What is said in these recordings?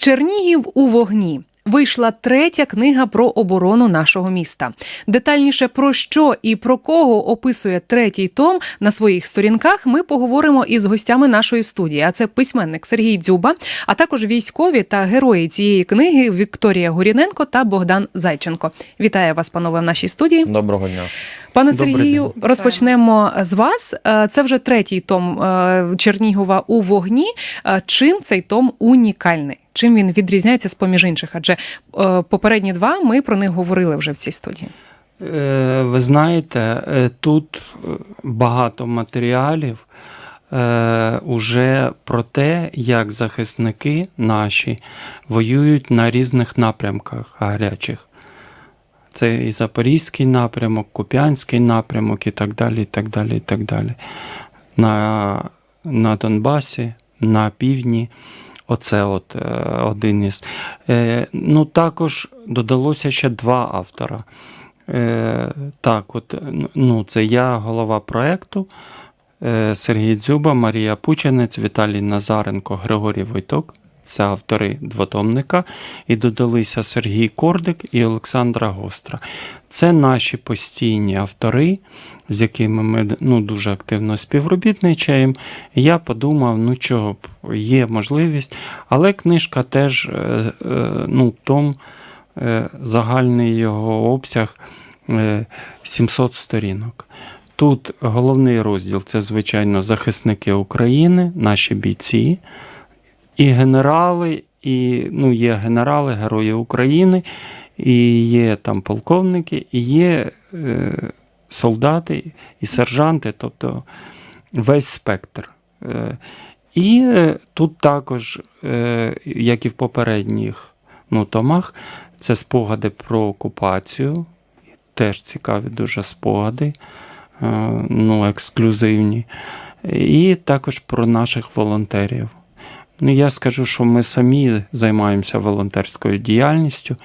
Чернігів у вогні. Вийшла третя книга про оборону нашого міста. Детальніше про що і про кого описує третій том на своїх сторінках. Ми поговоримо із гостями нашої студії. А це письменник Сергій Дзюба, а також військові та герої цієї книги Вікторія Гуріненко та Богдан Зайченко. Вітаю вас, панове, в нашій студії. Доброго дня. Пане Добрий Сергію, день. розпочнемо з вас. Е, Це вже третій том е, Чернігова у вогні. Е, Чим цей том унікальний? Чим він відрізняється з поміж інших? Адже попередні два ми про них говорили вже в цій студії. Ви знаєте, тут багато матеріалів уже про те, як захисники наші воюють на різних напрямках гарячих. Це і Запорізький напрямок, Куп'янський напрямок і так далі. і так далі, і так далі. На, на Донбасі, на півдні. Оце от е, один із. Е, ну, також додалося ще два автора. Е, так, от, ну, це я голова проєкту, Сергій Дзюба, Марія Пученець, Віталій Назаренко, Григорій Войток. Це автори двотомника. І додалися Сергій Кордик і Олександра Гостра. Це наші постійні автори, з якими ми ну, дуже активно співробітничаємо. Я подумав, ну чого б, є можливість, але книжка теж е, е, ну, том, е, загальний його обсяг е, 700 сторінок. Тут головний розділ це, звичайно, захисники України, наші бійці, і генерали, і ну, є генерали, герої України, і є там полковники, і є е, солдати і сержанти, тобто весь спектр. Е, і е, тут також, е, як і в попередніх ну, томах, це спогади про окупацію, теж цікаві дуже спогади, е, ну, ексклюзивні, і також про наших волонтерів. Ну, я скажу, що ми самі займаємося волонтерською діяльністю.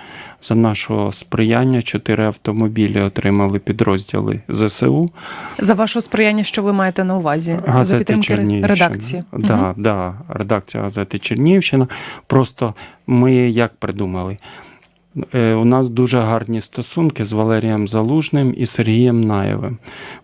За нашого сприяння чотири автомобілі отримали підрозділи ЗСУ. За ваше сприяння, що ви маєте на увазі? За підтримки Чернігівщина. редакції. Да, Мгм. да, редакція газети Чернігівщина. Просто ми як придумали? Е, У нас дуже гарні стосунки з Валерієм Залужним і Сергієм Наєвим.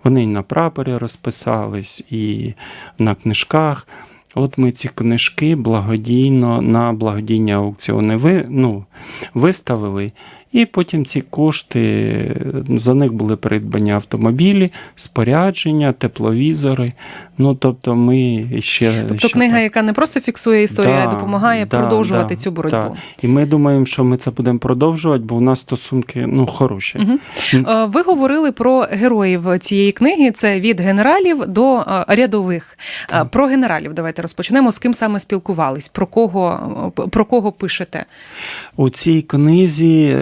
Вони і на прапорі розписались, і на книжках. От ми ці книжки благодійно на благодійні аукціони ви, ну, виставили, і потім ці кошти, за них були придбані автомобілі, спорядження, тепловізори. Ну, тобто ми ще. Тобто ще книга, так- яка не просто фіксує історію, а допомагає да, продовжувати да, цю боротьбу. так. І ми думаємо, що ми це будемо продовжувати, бо у нас стосунки ну, хороші. Е, Ви говорили про героїв цієї книги. Це від генералів до е, рядових. Е, Так. Про генералів давайте розпочнемо. З ким саме спілкувались? Про кого про кого пишете? У цій книзі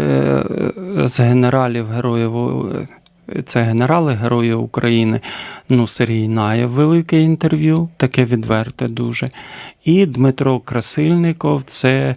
з генералів героїв. е, Це генерали Герої України. Ну, Сергій Наєв, велике інтерв'ю, таке відверте дуже. І Дмитро Красильников, це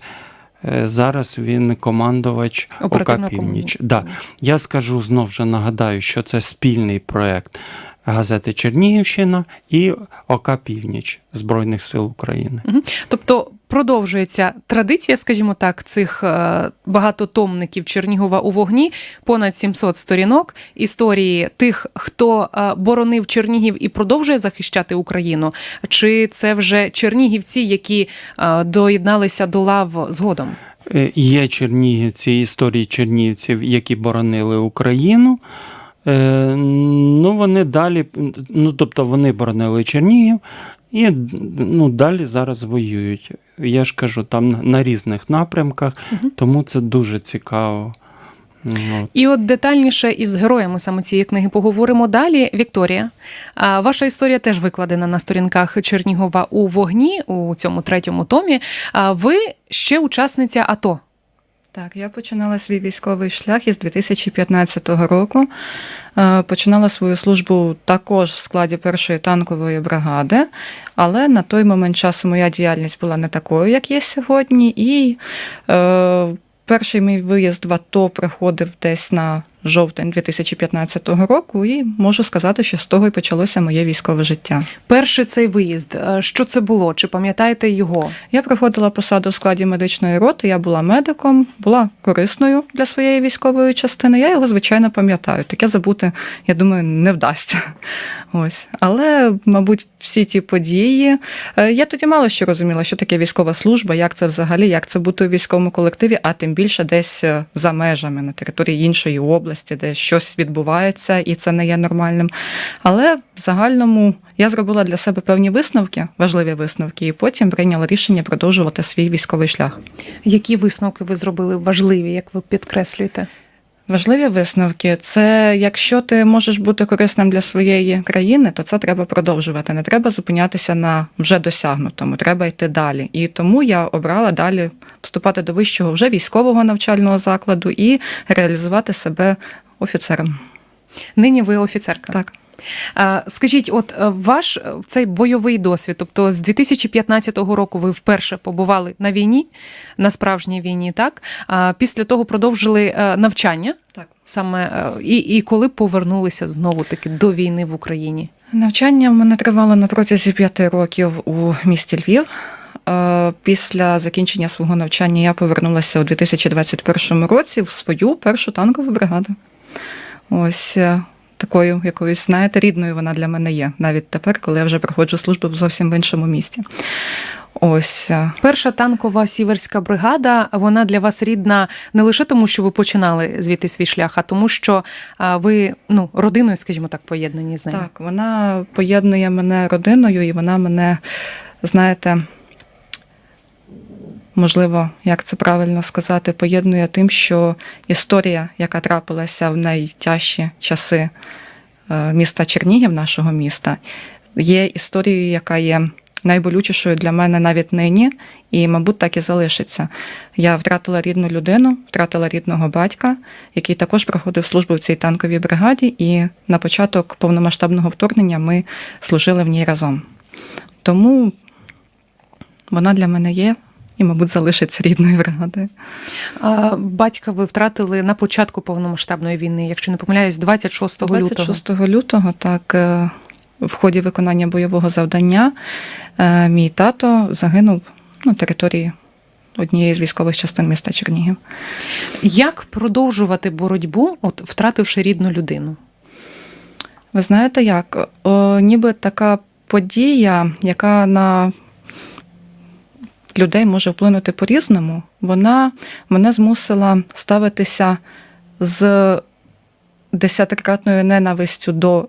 е, зараз він командувач ОК Північ. Да. Я скажу знов же нагадаю, що це спільний проект газети Чернігівщина і ОК Північ Збройних сил України. Тобто продовжується традиція, скажімо так, цих е, багатотомників Чернігова у вогні, понад 700 сторінок історії тих, хто е, боронив Чернігів і продовжує захищати Україну. Чи це вже чернігівці, які е, доєдналися до лав згодом? Є чернігівці, історії чернігівців, які боронили Україну. Е, Ну, вони далі, ну, тобто вони боронили Чернігів і ну, далі зараз воюють. Я ж кажу, там на різних напрямках, Мгм. тому це дуже цікаво. Ну, І от детальніше із героями саме цієї книги поговоримо далі. Вікторія, а ваша історія теж викладена на сторінках Чернігова у вогні у цьому третьому томі. А ви ще учасниця АТО. Так, я починала свій військовий шлях із 2015 року. Е, Починала свою службу також в складі першої танкової бригади, але на той момент часу моя діяльність була не такою, як є сьогодні. І е, перший мій виїзд в АТО приходив десь на жовтень 2015 року, і можу сказати, що з того і почалося моє військове життя. Перший цей виїзд. е, Що це було? Чи пам'ятаєте його? Я проходила посаду в складі медичної роти, я була медиком, була корисною для своєї військової частини. Я його, звичайно, пам'ятаю. Таке забути, я думаю, не вдасться. Ось. Але, мабуть, всі ті події. е, Я тоді мало що розуміла, що таке військова служба, як це взагалі, як це бути у військовому колективі, а тим більше десь е, за межами на території іншої області, де щось відбувається, і це не є нормальним. Але в загальному я зробила для себе певні висновки, важливі висновки, і потім прийняла рішення продовжувати свій військовий шлях. Які висновки ви зробили важливі, як ви підкреслюєте? Важливі висновки це якщо ти можеш бути корисним для своєї країни, то це треба продовжувати. Не треба зупинятися на вже досягнутому, треба йти далі. І тому я обрала далі вступати до вищого вже військового навчального закладу і реалізувати себе офіцером. Нині ви офіцерка. Так. Скажіть, от е, ваш е, цей бойовий досвід, тобто з 2015 року ви вперше побували на війні, на справжній війні, так? Після того продовжили е, навчання Так. саме і, і коли повернулися знову таки до війни в Україні? Навчання в мене тривало на протязі п'яти років у місті Львів. Після закінчення свого навчання я повернулася у 2021 році в свою першу танкову бригаду. Ось такою якоюсь, знаєте, рідною вона для мене є, навіть тепер, коли я вже проходжу службу зовсім в іншому місті. Ось е, Перша танкова сіверська бригада, вона для вас рідна не лише тому, що ви починали звідти свій шлях, а тому, що ви ну родиною, скажімо так, поєднані з нею. так, вона поєднує мене родиною, і вона мене, знаєте, можливо, як це правильно сказати, поєднує тим, що історія, яка трапилася в найтяжчі часи е, міста Чернігів, нашого міста, є історією, яка є найболючішою для мене навіть нині, і, мабуть, так і залишиться. Я втратила рідну людину, втратила рідного батька, який також проходив службу в цій танковій бригаді, і на початок повномасштабного вторгнення ми служили в ній разом. Тому вона для мене є і, мабуть, залишиться рідною. А, батька ви втратили на початку повномасштабної війни, якщо не помиляюсь, 26 лютого. 26 лютого, так, е, в ході виконання бойового завдання е, мій тато загинув на території однієї з військових частин міста Чернігів. Як продовжувати боротьбу, от втративши рідну людину? Ви знаєте як? О, ніби така подія, яка на людей може вплинути по-різному, вона мене змусила ставитися з десятикратною ненавистю до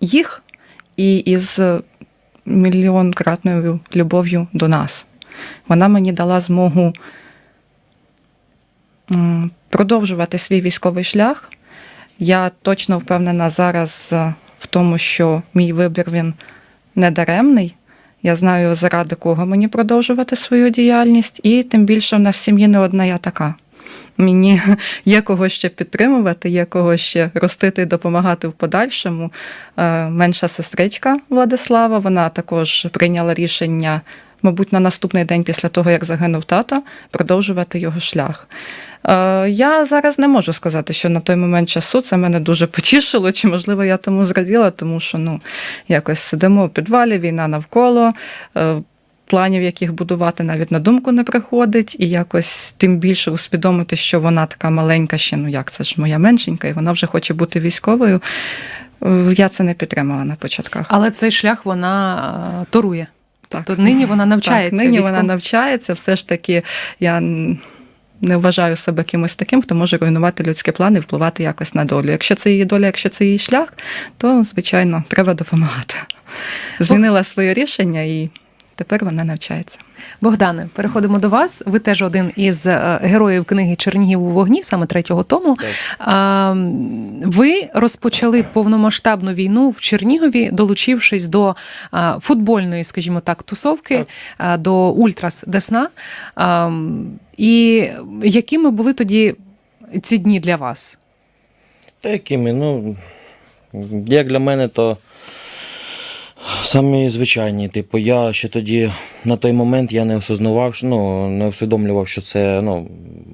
їх і із мільйонкратною любов'ю до нас. Вона мені дала змогу продовжувати свій військовий шлях. Я точно впевнена зараз е, в тому, що мій вибір він не даремний. Я знаю, заради кого мені продовжувати свою діяльність, і тим більше в нас в сім'ї не одна я така. Мені є кого ще підтримувати, є кого ще ростити і допомагати в подальшому. Е, Менша сестричка Владислава, вона також прийняла рішення, мабуть, на наступний день після того, як загинув тато, продовжувати його шлях. Е, Я зараз не можу сказати, що на той момент часу це мене дуже потішило, чи можливо я тому зраділа, тому що ну якось сидимо у підвалі, війна навколо. е, Планів, яких будувати, навіть на думку не приходить, і якось тим більше усвідомити, що вона така маленька, ще ну як це ж моя меншенька, і вона вже хоче бути військовою. Е, Я це не підтримала на початках. Але цей шлях вона торує. Так. То нині вона навчається. Так, нині військовому. вона навчається. Все ж таки, я не вважаю себе кимось таким, хто може руйнувати людські плани і впливати якось на долю. Якщо це її доля, якщо це її шлях, то звичайно треба допомагати. Змінила своє рішення і тепер вона навчається. Богдане, переходимо до вас. Ви теж один із е, героїв книги Чернігів у вогні, саме третього тому. М, Ви розпочали повномасштабну війну в Чернігові, долучившись до футбольної, скажімо так, тусовки, Так. до Ультрас Десна. І якими були тоді ці дні для вас? Та якими? Ну, як для мене, то самі звичайні. Типу, я ще тоді на той момент я не осознавав, ну, не усвідомлював, що це, ну,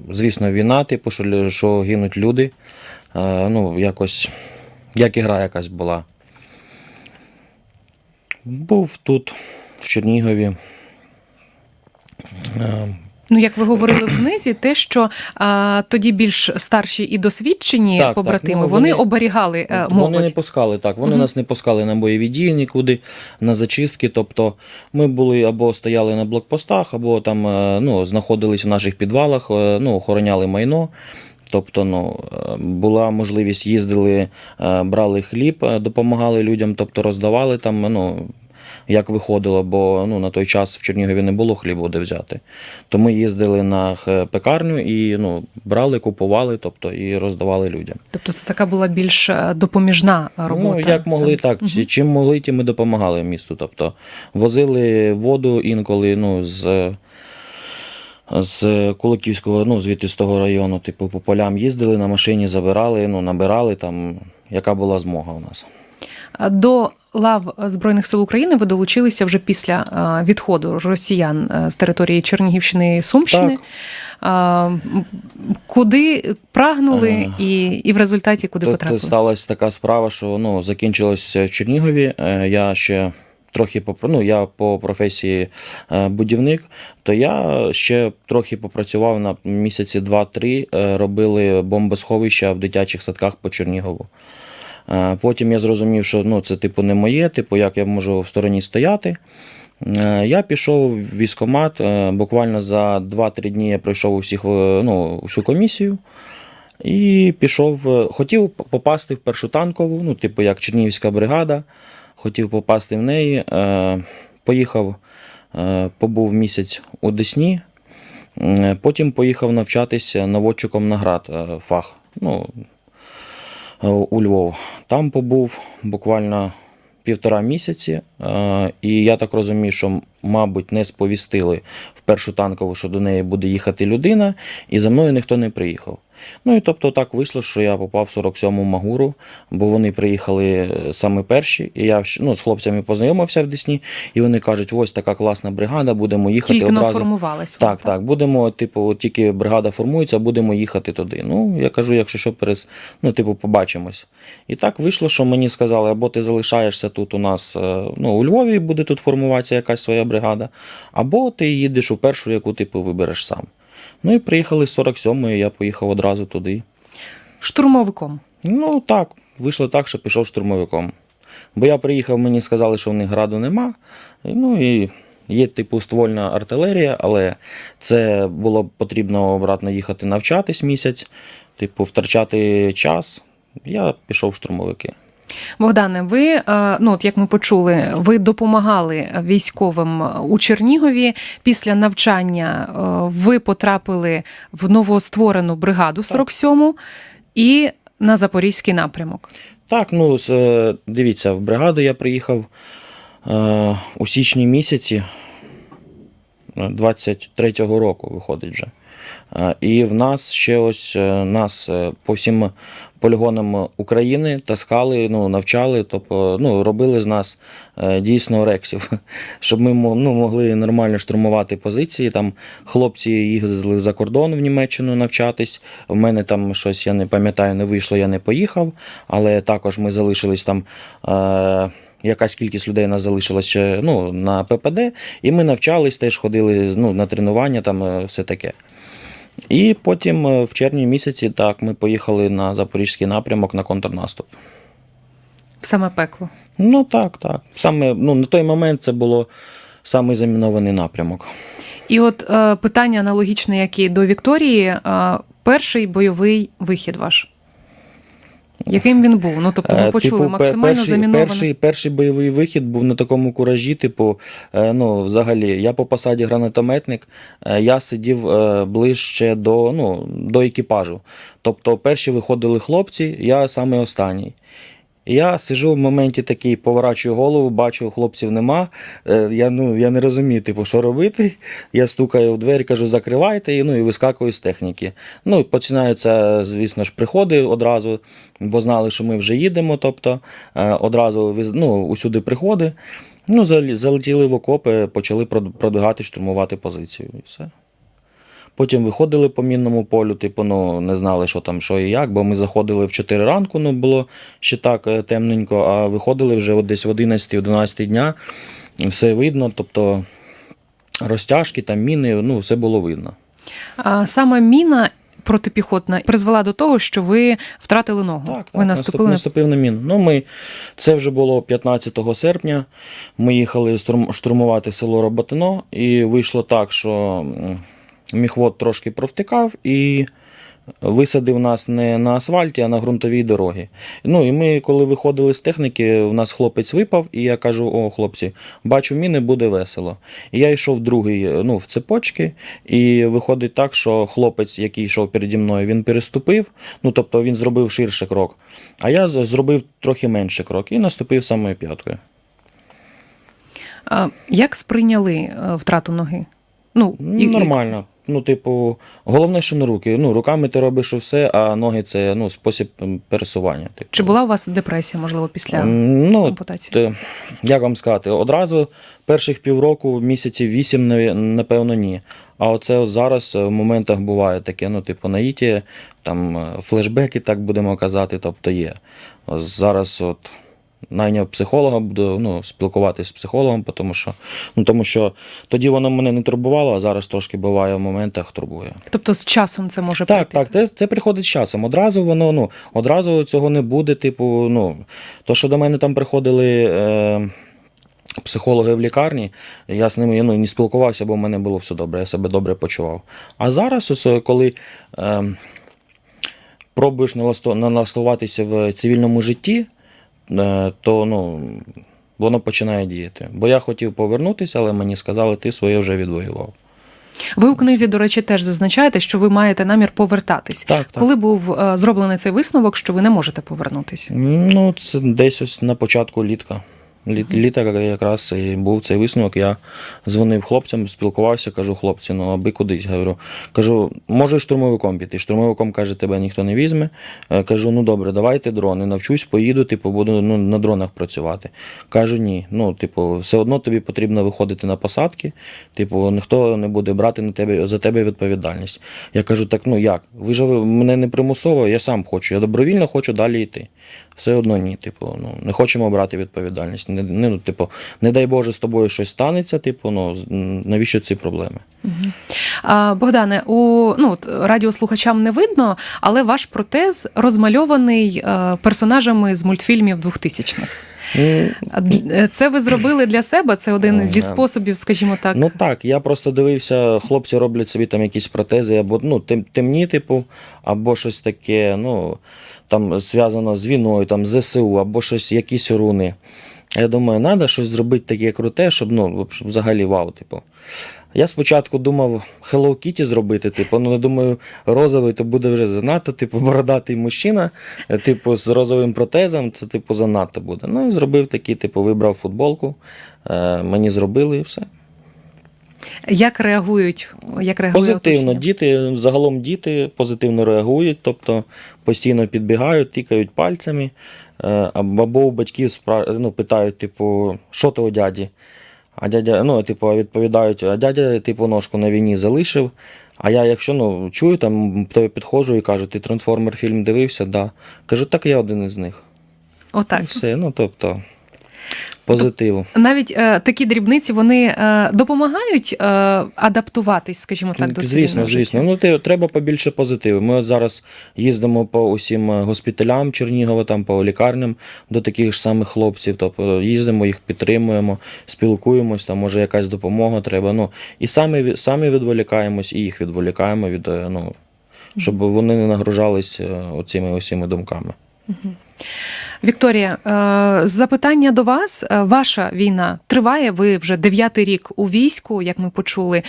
звісно, війна, типу, що, що гинуть люди. е, ну, якось, як ігра якась була. Був тут, в Чернігові. Е, Ну, як ви говорили в книзі, те, що а, тоді більш старші і досвідчені Так, так, побратими, ну, вони, вони- оберігали е, Вони не пускали так. Вони Мгм. нас не пускали на бойові дії нікуди, на зачистки. Тобто ми були або стояли на блокпостах, або там е, ну, знаходились в наших підвалах, е, ну, охороняли майно. Тобто, ну, була можливість, їздили, брали хліб, допомагали людям, тобто роздавали там, ну, як виходило, бо ну, на той час в Чернігові не було хлібу де взяти. То ми їздили на пекарню і ну, брали, купували, тобто, і роздавали людям. Тобто це така була більш е, допоміжна робота. Ну, як могли, так. Мгм. Чим могли, тим і допомагали місту. Тобто возили воду інколи ну, з, з Куликівського, ну, звідти з того району, типу, по полям їздили на машині, забирали, ну, набирали там, яка була змога у нас. До лав Збройних сил України ви долучилися вже після відходу росіян е, з території Чернігівщини Сумщини. Так. Куди прагнули Е, і, і в результаті куди Тут потрапили? сталася така справа, що ну, закінчилося в Чернігові. Е, Я ще трохи ну, я по професії будівник, то я ще трохи попрацював на місяці 2-3, е, робили бомбосховища в дитячих садках по Чернігову. Е, Потім я зрозумів, що ну, це типу не моє, типу, як я можу в стороні стояти. Е, Я пішов в військкомат, е, буквально за 2-3 дні я пройшов усіх, ну, всю комісію. І пішов, хотів попасти в першу танкову, ну, типу, як Чернігівська бригада, хотів попасти в неї. Поїхав, побув місяць у Десні, потім поїхав навчатися наводчиком на град фах. Ну, у Львов. Там побув буквально півтора місяці, е, і я так розумію, що, мабуть, не сповістили в першу танкову, що до неї буде їхати людина, і за мною ніхто не приїхав. Ну і тобто так вийшло, що я попав в 47-му Магуру, бо вони приїхали е, саме перші, і я ну, з хлопцями познайомився в Десні, і вони кажуть, ось така класна бригада, будемо їхати Тільки одразу. формувалась. Так, так, будемо, типу, тільки бригада формується, будемо їхати туди. Ну, я кажу, якщо що, перес... ну, типу, побачимось. І так вийшло, що мені сказали, або ти залишаєшся тут у нас, е, ну, у Львові буде тут формуватися якась своя бригада, або ти їдеш у першу, яку типу вибереш сам. Ну і приїхали з 47-ї, я поїхав одразу туди. Штурмовиком. Ну так, вийшло так, що пішов штурмовиком. Бо я приїхав, мені сказали, що в них граду нема. Ну і є типу ствольна артилерія, але це було б потрібно обратно їхати навчатись місяць, типу, втрачати час. Я пішов в штурмовики. Богдане, ви, е, ну от як ми почули, ви допомагали військовим у Чернігові. Після навчання е, ви потрапили в новостворену бригаду 47-му і на Запорізький напрямок. Так, ну е, дивіться, в бригаду я приїхав у січні місяці 23-го року, виходить вже. Е, І в нас ще ось е, нас е, по всім полігонам України таскали, ну, навчали, тобто ну, робили з нас дійсно рексів, щоб ми ну, могли нормально штурмувати позиції. Там хлопці їздили за кордон в Німеччину навчатись. В мене там щось, я не пам'ятаю, не вийшло, я не поїхав, але також ми залишились там. Е- Якась кількість людей нас залишилась ще ну, на ППД, і ми навчались, теж ходили ну, на тренування, там все таке. І потім е, в червні місяці так, ми поїхали на запорізький напрямок на контрнаступ. В саме пекло. Ну так, так. Саме ну, на той момент це було самий замінований напрямок. І от е, питання аналогічне, як і до Вікторії. Е, перший бойовий вихід ваш. Яким він був? Ну тобто ми Е, почули типу, максимально перший, замінований. перший, перший бойовий вихід був на такому куражі. Типу, е, ну, взагалі, я по посаді гранатометник, е, я сидів ближче до, ну, до екіпажу. Тобто, перші виходили хлопці, я саме останній. Я сижу в моменті такий, поворачую голову, бачу, хлопців нема. Е, Я, ну, я не розумію, типу, що робити. Я стукаю в двері, кажу, закривайте, і, ну, і вискакую з техніки. Ну, починаються, звісно ж, приходи одразу, бо знали, що ми вже їдемо. Тобто е, одразу ну, усюди приходи. Ну, зал- залетіли в окопи, почали прод- продвигати, штурмувати позицію. І все. Потім виходили по мінному полю, типу, ну не знали, що там, що і як, бо ми заходили в 4 ранку, ну було ще так е, темненько, а виходили вже от десь в 11-11 дня. Все видно, тобто розтяжки, там міни, ну все було видно. А, Саме міна протипіхотна призвела до того, що ви втратили ногу. Так, ви наступили наступив на міну. Ну, ми, це вже було 15 серпня. Ми їхали штурмувати село Роботино, і вийшло так, що міхвод трошки провтикав і висадив нас не на асфальті, а на ґрунтовій дорогі. Ну і ми, коли виходили з техніки, у нас хлопець випав, і я кажу: о, хлопці, бачу міни, буде весело. І я йшов другий ну, в цепочки, і виходить так, що хлопець, який йшов переді мною, він переступив, ну тобто він зробив ширше крок, а я зробив трохи менше крок і наступив самою п'яткою. Як сприйняли е, втрату ноги? Ну, Нормально. Ну, типу, головне, що на руки. Ну, руками ти робиш усе, а ноги це ну, спосіб пересування. Типу. Чи була у вас депресія, можливо, після Ну, ампутації? Те, як вам сказати, одразу перших півроку, місяців вісім, напевно, ні. А оце от зараз в моментах буває таке, ну, типу, наїті, там флешбеки, так будемо казати, тобто є. Зараз от найняв психолога, буду ну, спілкуватися з психологом, тому що, ну, тому що тоді воно мене не турбувало, а зараз трошки буває в моментах турбує. Тобто з часом це може Так, прийти? так, це, це приходить з часом. Одразу воно, ну, одразу цього не буде. Типу, ну, то, що до мене там приходили е, психологи в лікарні, я з ними ну, не спілкувався, бо в мене було все добре, я себе добре почував. А зараз, ось, коли е, пробуєш налашту- налаштуватися в цивільному житті, е, то ну, воно починає діяти. Бо я хотів повернутися, але мені сказали, ти своє вже відвоював. Ви у книзі, до речі, теж зазначаєте, що ви маєте намір повертатись. Так, так. Коли був е, зроблений цей висновок, що ви не можете повернутися? Ну, це десь ось на початку літка. Літ, літа якраз і був цей висновок. Я дзвонив хлопцям, спілкувався, кажу, хлопці, ну аби кудись. Говорю, кажу, може штурмовиком піти. Штурмовиком каже, тебе ніхто не візьме. Е, Кажу, ну добре, давайте дрони. Навчусь, поїду, типу, буду ну, на дронах працювати. Кажу, ні. Ну, типу, все одно тобі потрібно виходити на посадки. Типу, ніхто не буде брати на тебе за тебе відповідальність. Я кажу, так ну як? Ви ж мене не примусово, я сам хочу. Я добровільно хочу далі йти. Все одно ні. Типу, ну не хочемо брати відповідальність. Ну, типу, не дай Боже, з тобою щось станеться. Типу, ну навіщо ці проблеми? А, Богдане, у ну от, радіослухачам не видно, але ваш протез розмальований е, персонажами з мультфільмів 2000-х. Ну, А, е, Це ви зробили для себе? Це один зі способів, скажімо так. Ну так, я просто дивився, хлопці роблять собі там якісь протези, або ну, тем, темні, типу, або щось таке, ну, там зв'язано з війною, там ЗСУ, або щось, якісь руни. Я думаю, треба щось зробити таке круте, щоб ну, взагалі вау, типу. Я спочатку думав Hello Kitty зробити, типу, ну, думаю, розовий то буде вже занадто, типу, бородатий мужчина, е, типу, з розовим протезом, це типу занадто буде. Ну і зробив такий, типу, вибрав футболку, е, мені зробили і все. Як реагують? Як реагує Позитивно, оточення? діти, загалом діти позитивно реагують, тобто постійно підбігають, тикають пальцями, е, або у батьків ну, питають, типу, що то у дяді? А дядя, ну, типу, відповідають, а дядя, типу, ножку на війні залишив. А я, якщо ну, чую, там то підходжу і кажу, ти трансформер фільм дивився? Да. Кажу, так я один із них. Отак. Все, ну тобто, позитиву. Навіть е, такі дрібниці вони е, допомагають е, адаптуватись, скажімо так, до звісно, звісно. Ну ти треба побільше позитиву. Ми от зараз їздимо по усім е, госпіталям Чернігова, там по лікарням до таких ж самих хлопців. Тобто їздимо, їх підтримуємо, спілкуємось, там може якась допомога треба. Ну і самі самі відволікаємось, і їх відволікаємо від е, ну, щоб вони не нагружались е, оцими усіми думками. Вікторія, е, запитання до вас. Е, Ваша війна триває. Ви вже дев'ятий рік у війську, як ми почули.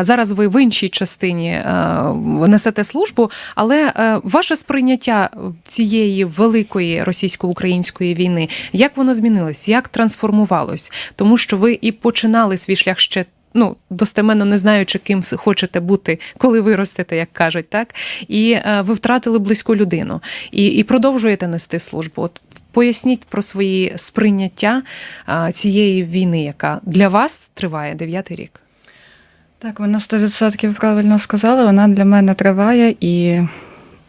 Зараз ви в іншій частині е, несете службу, але е, ваше сприйняття цієї великої російсько-української війни, як воно змінилось, як трансформувалось? Тому що ви і починали свій шлях ще. Ну, достеменно не знаючи, ким хочете бути, коли виростете, як кажуть, так і е, ви втратили близьку людину і, і продовжуєте нести службу. От поясніть про свої сприйняття а, цієї війни, яка для вас триває дев'ятий рік. Так, вона 100% правильно сказала. Вона для мене триває, і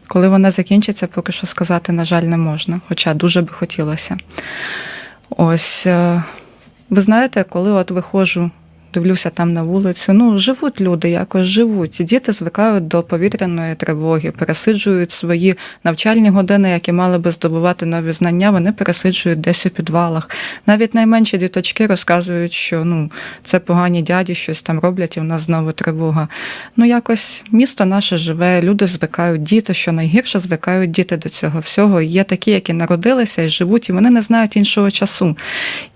коли вона закінчиться, поки що сказати, на жаль, не можна, хоча дуже би хотілося. Ось, е, ви знаєте, коли от виходжу, дивлюся там на вулицю, ну, живуть люди, якось живуть. Діти звикають до повітряної тривоги, пересиджують свої навчальні години, які мали би здобувати нові знання, вони пересиджують десь у підвалах. Навіть найменші діточки розказують, що ну, це погані дяді щось там роблять, і в нас знову тривога. Ну, якось місто наше живе, люди звикають, діти, що найгірше звикають діти до цього всього. Є такі, які народилися і живуть, і вони не знають іншого часу.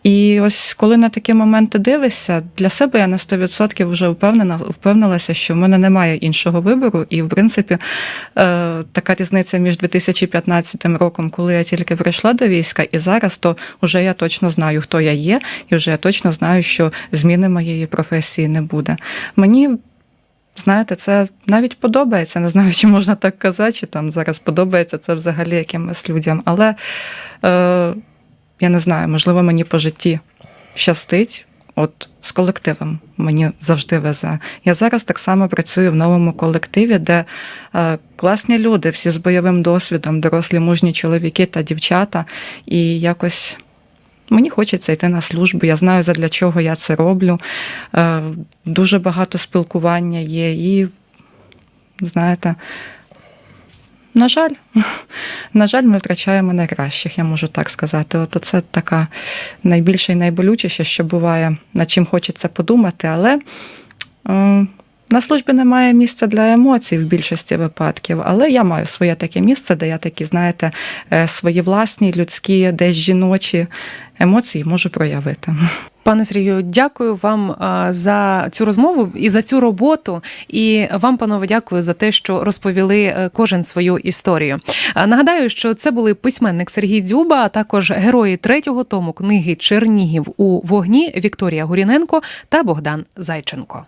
І ось коли на такі моменти дивишся, для себе я на 100% вже впевнена, впевнилася, що в мене немає іншого вибору. І, в принципі, е, така різниця між 2015 роком, коли я тільки прийшла до війська, і зараз, то вже я точно знаю, хто я є, і вже я точно знаю, що зміни моєї професії не буде. Мені Знаєте, це навіть подобається. Не знаю, чи можна так казати, чи там зараз подобається це взагалі якимось людям. Але е, я не знаю, можливо, мені по житті щастить. От з колективом мені завжди везе. Я зараз так само працюю в новому колективі, де е, класні люди, всі з бойовим досвідом, дорослі мужні чоловіки та дівчата. І якось Мені хочеться йти на службу, я знаю, задля чого я це роблю. Е, Дуже багато спілкування є, і, знаєте, на жаль, на жаль, ми втрачаємо найкращих, я можу так сказати. От це така найбільше і найболючіше, що буває, над чим хочеться подумати, але. На службі немає місця для емоцій в більшості випадків, але я маю своє таке місце, де я такі, знаєте, е, свої власні, людські, десь жіночі емоції можу проявити. Пане Сергію, дякую вам за цю розмову і за цю роботу. І вам, панове, дякую за те, що розповіли е, кожен свою історію. Нагадаю, що це були письменник Сергій Дзюба, а також герої третього тому книги Чернігів у вогні Вікторія Гуріненко та Богдан Зайченко.